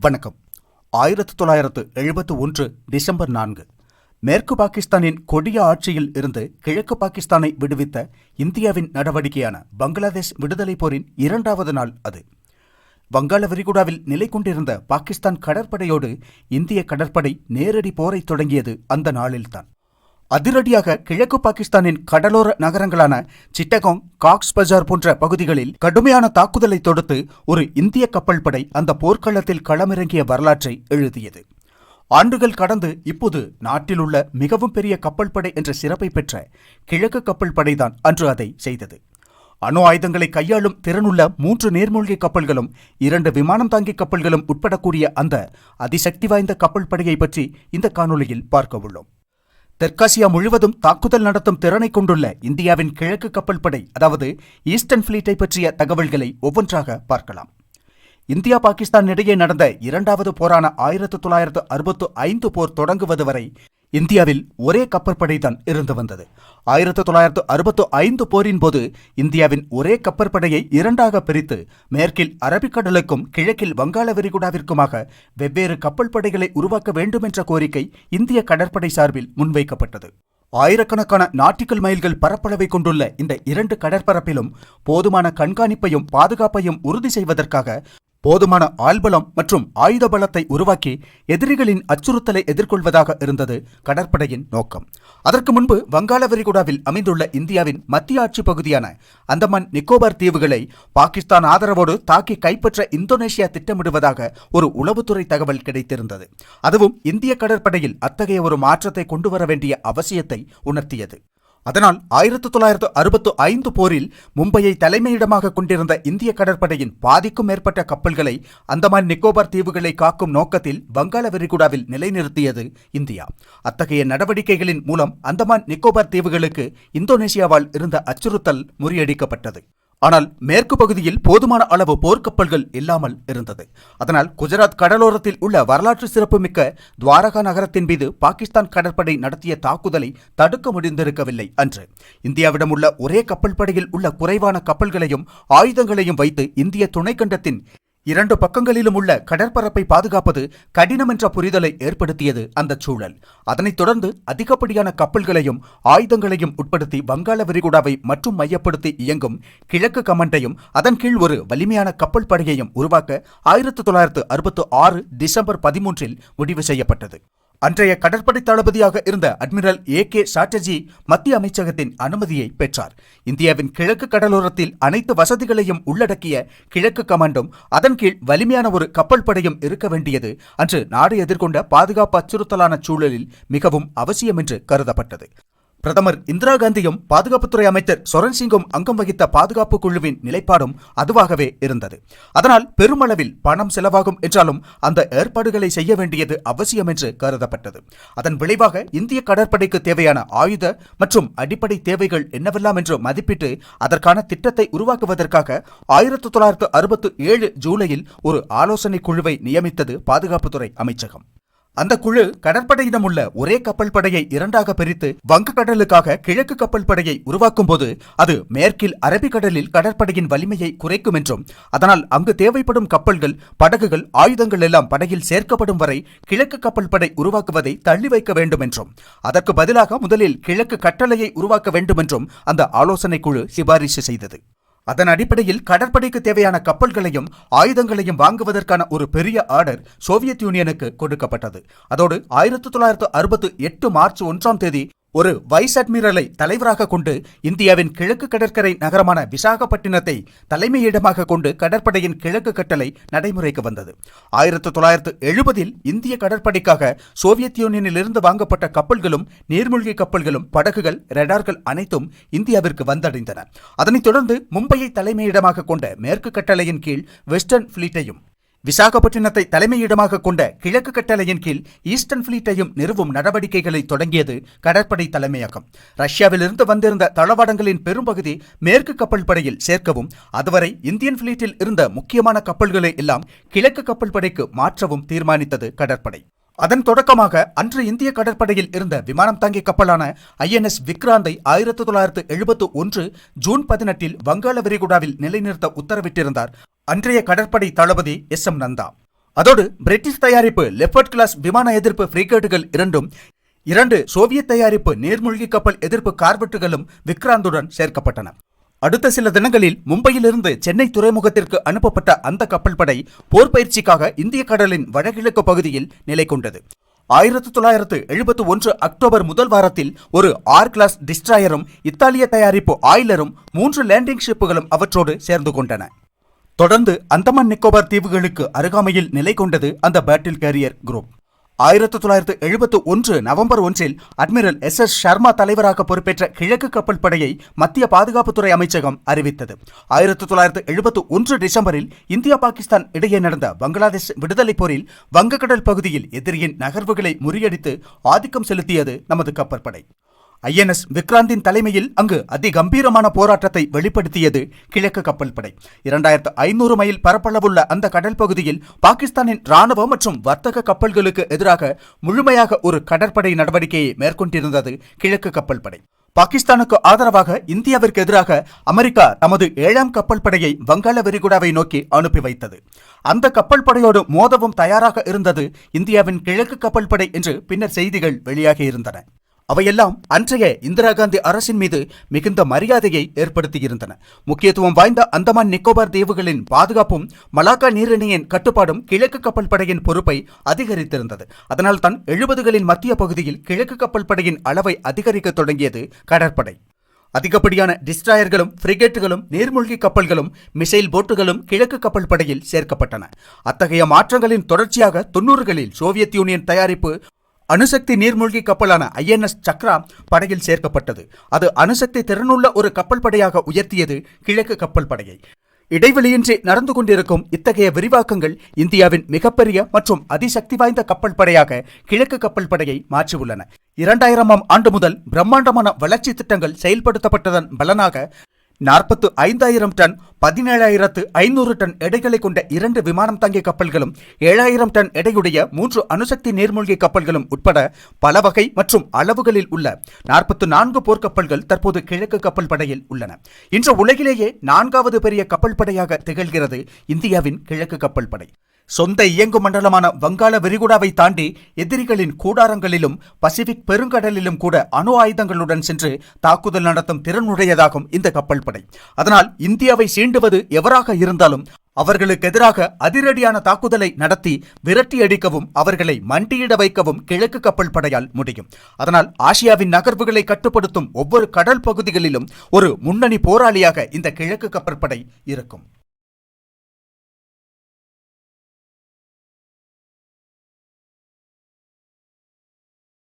வணக்கம். ஆயிரத்து தொள்ளாயிரத்து எழுபத்து ஒன்று டிசம்பர் நான்கு. மேற்கு பாகிஸ்தானின் கொடிய ஆட்சியில் இருந்து கிழக்கு பாகிஸ்தானை விடுவித்த இந்தியாவின் நடவடிக்கையான பங்களாதேஷ் விடுதலை போரின் இரண்டாவது நாள் அது. வங்காள விரிகுடாவில் நிலை கொண்டிருந்த பாகிஸ்தான் கடற்படையோடு இந்திய கடற்படை நேரடி போரை தொடங்கியது அந்த நாளில்தான். அதிரடியாக கிழக்கு பாகிஸ்தானின் கடலோர நகரங்களான சிட்டகாங் காக்ஸ் பஜார் போன்ற பகுதிகளில் கடுமையான தாக்குதலை தொடுத்து ஒரு இந்திய கப்பல் படை அந்த போர்க்களத்தில் களமிறங்கிய வரலாற்றை எழுதியது. ஆண்டுகள் கடந்து இப்போது நாட்டில் உள்ள மிகவும் பெரிய கப்பல் படை என்ற சிறப்பை பெற்ற கிழக்கு கப்பல் படைதான் அன்று அதை செய்தது. அணு ஆயுதங்களை கையாளும் திறனுள்ள மூன்று நேர்மூழ்கி கப்பல்களும் இரண்டு விமானம் தாங்கி கப்பல்களும் உட்படக்கூடிய அந்த அதிசக்தி வாய்ந்த கப்பல் படையை பற்றி இந்த காணொளியில் பார்க்க உள்ளோம். தெற்காசியா முழுவதும் தாக்குதல் நடத்தும் திறனை கொண்டுள்ள இந்தியாவின் கிழக்கு கப்பல் படை அதாவது ஈஸ்டர்ன் ஃபிளீட்டை பற்றிய தகவல்களை ஒவ்வொன்றாக பார்க்கலாம். இந்தியா பாகிஸ்தான் இடையே நடந்த இரண்டாவது போரான ஆயிரத்து தொள்ளாயிரத்து அறுபத்து ஐந்து போர் தொடங்குவது வரை இந்தியாவில் ஒரே கப்பற்படை தான் இருந்து வந்தது. ஆயிரத்தி தொள்ளாயிரத்து அறுபத்து ஐந்து போரின் போது இந்தியாவின் ஒரே கப்பற்படையை இரண்டாக பிரித்து மேற்கில் அரபிக்கடலுக்கும் கிழக்கில் வங்காள விரிகுடாவிற்குமாக வெவ்வேறு கப்பல் படைகளை உருவாக்க வேண்டும் என்ற கோரிக்கை இந்திய கடற்படை சார்பில் முன்வைக்கப்பட்டது. ஆயிரக்கணக்கான நாட்டிக்கல் மைல்கள் பரப்பளவை கொண்டுள்ள இந்த இரண்டு கடற்பரப்பிலும் போதுமான கண்காணிப்பையும் பாதுகாப்பையும் உறுதி செய்வதற்காக போதுமான ஆள்பலம் மற்றும் ஆயுத பலத்தை உருவாக்கி எதிரிகளின் அச்சுறுத்தலை எதிர்கொள்வதாக இருந்தது கடற்படையின் நோக்கம். அதற்கு முன்பு வங்காள விரிகுடாவில் அமைந்துள்ள இந்தியாவின் மத்திய ஆட்சி பகுதியான அந்தமான் நிக்கோபார் தீவுகளை பாகிஸ்தான் ஆதரவோடு தாக்கி கைப்பற்ற இந்தோனேஷியா திட்டமிடுவதாக ஒரு உளவுத்துறை தகவல் கிடைத்திருந்தது. அதுவும் இந்திய கடற்படையில் அத்தகைய ஒரு மாற்றத்தை கொண்டு வர வேண்டிய அவசியத்தை உணர்த்தியது. அதனால் ஆயிரத்து தொள்ளாயிரத்து அறுபத்து ஐந்து போரில் மும்பையை தலைமையிடமாக கொண்டிருந்த இந்திய கடற்படையின் பாதிக்கும் மேற்பட்ட கப்பல்களை அந்தமான் நிக்கோபார் தீவுகளை காக்கும் நோக்கத்தில் வங்காள விரிகுடாவில் நிலைநிறுத்தியது இந்தியா. அத்தகைய நடவடிக்கைகளின் மூலம் அந்தமான் நிக்கோபார் தீவுகளுக்கு இந்தோனேசியாவால் இருந்த அச்சுறுத்தல் முறியடிக்கப்பட்டது. ஆனால் மேற்கு பகுதியில் போதுமான அளவு போர்க்கப்பல்கள் இல்லாமல் இருந்தது. அதனால் குஜராத் கடலோரத்தில் உள்ள வரலாற்று சிறப்புமிக்க துவாரகா நகரத்தின் மீது பாகிஸ்தான் கடற்படை நடத்திய தாக்குதலை தடுக்க முடிந்திருக்கவில்லை அன்று. இந்தியாவிடம் உள்ள ஒரே கப்பல் படையில் உள்ள குறைவான கப்பல்களையும் ஆயுதங்களையும் வைத்து இந்திய துணைக்கண்டத்தின் இரண்டு பக்கங்களிலும் உள்ள கடற்பரப்பை பாதுகாப்பது கடினம் என்ற புரிதலை ஏற்படுத்தியது அந்த சூழல். அதனைத் தொடர்ந்து அதிகப்படியான கப்பல்களையும் ஆயுதங்களையும் உட்படுத்தி வங்காள விரிகுடாவை மற்றும் மையப்படுத்தி இயங்கும் கிழக்கு கமண்டையும் அதன் கீழ் ஒரு வலிமையான கப்பல் படையையும் உருவாக்க ஆயிரத்து தொள்ளாயிரத்து அறுபத்து ஆறு டிசம்பர் பதிமூன்றில் முடிவு செய்யப்பட்டது. அன்றைய கடற்படை தளபதியாக இருந்த அட்மிரல் ஏ கே சாட்டர்ஜி மத்திய அமைச்சகத்தின் அனுமதியை பெற்றார். இந்தியாவின் கிழக்கு கடலோரத்தில் அனைத்து வசதிகளையும் உள்ளடக்கிய கிழக்கு கமாண்டும் அதன் கீழ் வலிமையான ஒரு கப்பல் படையும் இருக்க வேண்டியது அன்று நாடு எதிர்கொண்ட பாதுகாப்பு அச்சுறுத்தலான சூழலில் மிகவும் அவசியம் என்று கருதப்பட்டது. பிரதமர் இந்திரா காந்தியும் பாதுகாப்புத்துறை அமைச்சர் சொரன் சிங்கும் அங்கம் வகித்த பாதுகாப்பு குழுவின் நிலைப்பாடும் அதுவாகவே இருந்தது. அதனால் பெருமளவில் பணம் செலவாகும் என்றாலும் அந்த ஏற்பாடுகளை செய்ய வேண்டியது அவசியம் என்று கருதப்பட்டது. அதன் விளைவாக இந்திய கடற்படைக்கு தேவையான ஆயுத மற்றும் அடிப்படை தேவைகள் என்னவெல்லாம் என்று மதிப்பிட்டு அதற்கான திட்டத்தை உருவாக்குவதற்காக ஆயிரத்தி தொள்ளாயிரத்து அறுபத்து ஏழு ஜூலையில் ஒரு ஆலோசனை குழுவை நியமித்தது பாதுகாப்புத்துறை அமைச்சகம். அந்த குழு கடற்படையிடம் உள்ள ஒரே கப்பல் படையை இரண்டாக பிரித்து வங்கக்கடலுக்காக கிழக்கு கப்பல் படையை உருவாக்கும் போது அது மேற்கில் அரபிக்கடலில் கடற்படையின் வலிமையை குறைக்கும் என்றும் அதனால் அங்கு தேவைப்படும் கப்பல்கள் படகுகள் ஆயுதங்கள் எல்லாம் படையில் சேர்க்கப்படும் வரை கிழக்கு கப்பல் படை உருவாக்குவதை தள்ளி வைக்க வேண்டும் என்றும் அதற்கு பதிலாக முதலில் கிழக்கு கட்டளையை உருவாக்க வேண்டும் என்றும் அந்த ஆலோசனை குழு சிபாரிசு செய்தது. அதன் அடிப்படையில் கடற்படைக்கு தேவையான கப்பல்களையும் ஆயுதங்களையும் வாங்குவதற்கான ஒரு பெரிய ஆர்டர் சோவியத் யூனியனுக்கு கொடுக்கப்பட்டது. அதோடு ஆயிரத்தி தொள்ளாயிரத்து அறுபத்து எட்டு மார்ச் ஒன்றாம் தேதி ஒரு வைஸ் அட்மிரலை தலைவராக கொண்டு இந்தியாவின் கிழக்கு கடற்கரை நகரமான விசாகப்பட்டினத்தை தலைமையிடமாக கொண்டு கடற்படையின் கிழக்கு கட்டளை நடைமுறைக்கு வந்தது. ஆயிரத்தி தொள்ளாயிரத்து எழுபதில் இந்திய கடற்படைக்காக சோவியத் யூனியனில் இருந்து வாங்கப்பட்ட கப்பல்களும் நீர்மூழ்கி கப்பல்களும் படகுகள் ரெடார்கள் அனைத்தும் இந்தியாவிற்கு வந்தடைந்தன. அதனைத் தொடர்ந்து மும்பையை தலைமையிடமாக கொண்ட மேற்கு கட்டளையின் கீழ் வெஸ்டர்ன் ஃபிளீட்டையும் விசாகப்பட்டினத்தை தலைமையிடமாக கொண்ட கிழக்கு கட்டளையின் கீழ் ஈஸ்டர்ன் ஃபிளீட்டையும் நிறுவும் நடவடிக்கைகளை தொடங்கியது கடற்படை தலைமையகம். ரஷ்யாவிலிருந்து வந்திருந்த தளவாடங்களின் பெரும்பகுதி மேற்கு கப்பல் படையில் சேர்க்கவும் அதுவரை இந்தியன் ஃபிளீட்டில் இருந்த முக்கியமான கப்பல்களை எல்லாம் கிழக்கு கப்பல் படைக்கு மாற்றவும் தீர்மானித்தது கடற்படை. அதன் தொடக்கமாக அன்று இந்திய கடற்படையில் இருந்த விமானம் தாங்கி கப்பலான ஐஎன்எஸ் விக்ராந்தை ஆயிரத்தி தொள்ளாயிரத்து எழுபத்து ஒன்று ஜூன் பதினெட்டில் வங்காள விரிகுடாவில் நிலைநிறுத்த உத்தரவிட்டிருந்தார். அன்றைய கடற்படை தளபதி எஸ் எம் நந்தா. அதோடு பிரிட்டிஷ் தயாரிப்பு லெஃபர்ட் கிளாஸ் விமான எதிர்ப்பு ஃப்ரீகேட்டுகள் இரண்டும் இரண்டு சோவியத் தயாரிப்பு நீர்மூழ்கி கப்பல் எதிர்ப்பு கார்பெட்டுகளும் விக்ராந்துடன் சேர்க்கப்பட்டன. அடுத்த சில தினங்களில் மும்பையிலிருந்து சென்னை துறைமுகத்திற்கு அனுப்பப்பட்ட அந்த கப்பல் படை போர் பயிற்சிக்காக இந்திய கடலின் வடகிழக்கு பகுதியில் நிலை கொண்டது. ஆயிரத்து தொள்ளாயிரத்து எழுபத்து ஒன்று அக்டோபர் முதல் வாரத்தில் ஒரு ஆர் கிளாஸ் டிஸ்ட்ராயரும் இத்தாலிய தயாரிப்பு ஆயிலரும் மூன்று லேண்டிங் ஷிப்புகளும் அவற்றோடு சேர்ந்து கொண்டன. தொடர்ந்து அந்தமான் நிக்கோபார் தீவுகளுக்கு அருகாமையில் நிலை கொண்டது அந்த பேட்டில் கேரியர் குரூப் ஆயிரத்து தொள்ளாயிரத்து எழுபத்து ஒன்று நவம்பர் ஒன்றில் அட்மிரல் எஸ் எஸ் சர்மா தலைவராக பொறுப்பேற்ற கிழக்கு கப்பல் படையை மத்திய பாதுகாப்புத்துறை அமைச்சகம் அறிவித்தது. ஆயிரத்து தொள்ளாயிரத்து எழுபத்து ஒன்று டிசம்பரில் இந்தியா பாகிஸ்தான் இடையே நடந்த பங்களாதேஷ் விடுதலை போரில் வங்கக்கடல் பகுதியில் எதிரியின் நகர்வுகளை முறியடித்து ஆதிக்கம் செலுத்தியது நமது கப்பற்படை. ஐஎன்எஸ் விக்ராந்தின் தலைமையில் அங்கு அதிகம்பீரமான போராட்டத்தை வெளிப்படுத்தியது கிழக்கு கப்பல் படை. இரண்டாயிரத்து ஐநூறு மைல் பரப்பளவுள்ள அந்த கடல் பகுதியில் பாகிஸ்தானின் ராணுவ மற்றும் வர்த்தக கப்பல்களுக்கு எதிராக முழுமையாக ஒரு கடற்படை நடவடிக்கையை மேற்கொண்டிருந்தது கிழக்கு கப்பல் படை. பாகிஸ்தானுக்கு ஆதரவாக இந்தியாவிற்கு எதிராக அமெரிக்கா தமது ஏழாம் கப்பல் படையை வங்காள விரிகுடாவை நோக்கி அனுப்பி வைத்தது. அந்த கப்பல் படையோடு மோதவும் தயாராக இருந்தது இந்தியாவின் கிழக்கு கப்பல் படை என்று பின்னர் செய்திகள் வெளியாகியிருந்தன. அவையெல்லாம் அன்றைய இந்திரா காந்தி அரசின் மீது மிகுந்த மரியாதையை ஏற்படுத்தியிருந்தன. முக்கியத்துவம் வாய்ந்த அந்தமான் நிக்கோபார் தீவுகளின் பாதுகாப்பும் மலாக்கா நீரிணையின் கட்டுப்பாடும் கிழக்கு கப்பல் படையின் பொறுப்பை அதிகரித்திருந்தது. அதனால் தான் எழுபதுகளின் மத்திய பகுதியில் கிழக்கு கப்பல் படையின் அளவை அதிகரிக்க தொடங்கியது கடற்படை. அதிகப்படியான டிஸ்ட்ராயர்களும் ஃப்ரிகேட்டுகளும் நீர்மூழ்கி கப்பல்களும் மிசைல் போட்டுகளும் கிழக்கு கப்பல் படையில் சேர்க்கப்பட்டன. அத்தகைய மாற்றங்களின் தொடர்ச்சியாக தொன்னூறுகளில் சோவியத் யூனியன் தயாரிப்பு அணுசக்தி நீர்மூழ்கி கப்பலான ஐஎன்எஸ் சக்ரா படையில் சேர்க்கப்பட்டது. அது அணுசக்தி திறனுள்ள ஒரு கப்பல் படையாக உயர்த்தியது கிழக்கு கப்பல் படையை. இடைவெளியின்றி நடந்து கொண்டிருக்கும் இத்தகைய விரிவாக்கங்கள் இந்தியாவின் மிகப்பெரிய மற்றும் அதிசக்தி வாய்ந்த கப்பல் படையாக கிழக்கு கப்பல் படையை மாற்றியுள்ளன. இரண்டாயிரமாம் ஆண்டு முதல் பிரம்மாண்டமான வளர்ச்சி திட்டங்கள் செயல்படுத்தப்பட்டதன் பலனாக நாற்பத்து ஐந்தாயிரம் டன் பதினேழாயிரத்து ஐநூறு டன் எடைகளை கொண்ட இரண்டு விமானம் தாங்கிய கப்பல்களும் ஏழாயிரம் டன் எடையுடைய மூன்று அணுசக்தி நீர்மூழ்கி கப்பல்களும் உட்பட பல வகை மற்றும் அளவுகளில் உள்ள நாற்பத்து நான்கு போர்க்கப்பல்கள் தற்போது கிழக்கு கப்பல் படையில் உள்ளன. இன்று உலகிலேயே நான்காவது பெரிய கப்பல் படையாக திகழ்கிறது இந்தியாவின் கிழக்கு கப்பல் படை. சொந்த இயங்கு மண்டலமான வங்காள விரிகுடாவை தாண்டி எதிரிகளின் கூடாரங்களிலும் பசிபிக் பெருங்கடலிலும் கூட அணு ஆயுதங்களுடன் சென்று தாக்குதல் நடத்தும் திறனுடையதாகும் இந்த கப்பல் படை. அதனால் இந்தியாவை சீண்டுவது எவராக இருந்தாலும் அவர்களுக்கு எதிராக அதிரடியான தாக்குதலை நடத்தி விரட்டி அடிக்கவும் அவர்களை மண்டியிட வைக்கவும் கிழக்கு கப்பல் படையால் முடியும். அதனால் ஆசியாவின் நகர்வுகளை கட்டுப்படுத்தும் ஒவ்வொரு கடல் பகுதிகளிலும் ஒரு முன்னணி போராளியாக இந்த கிழக்கு கப்பற்படை இருக்கும்.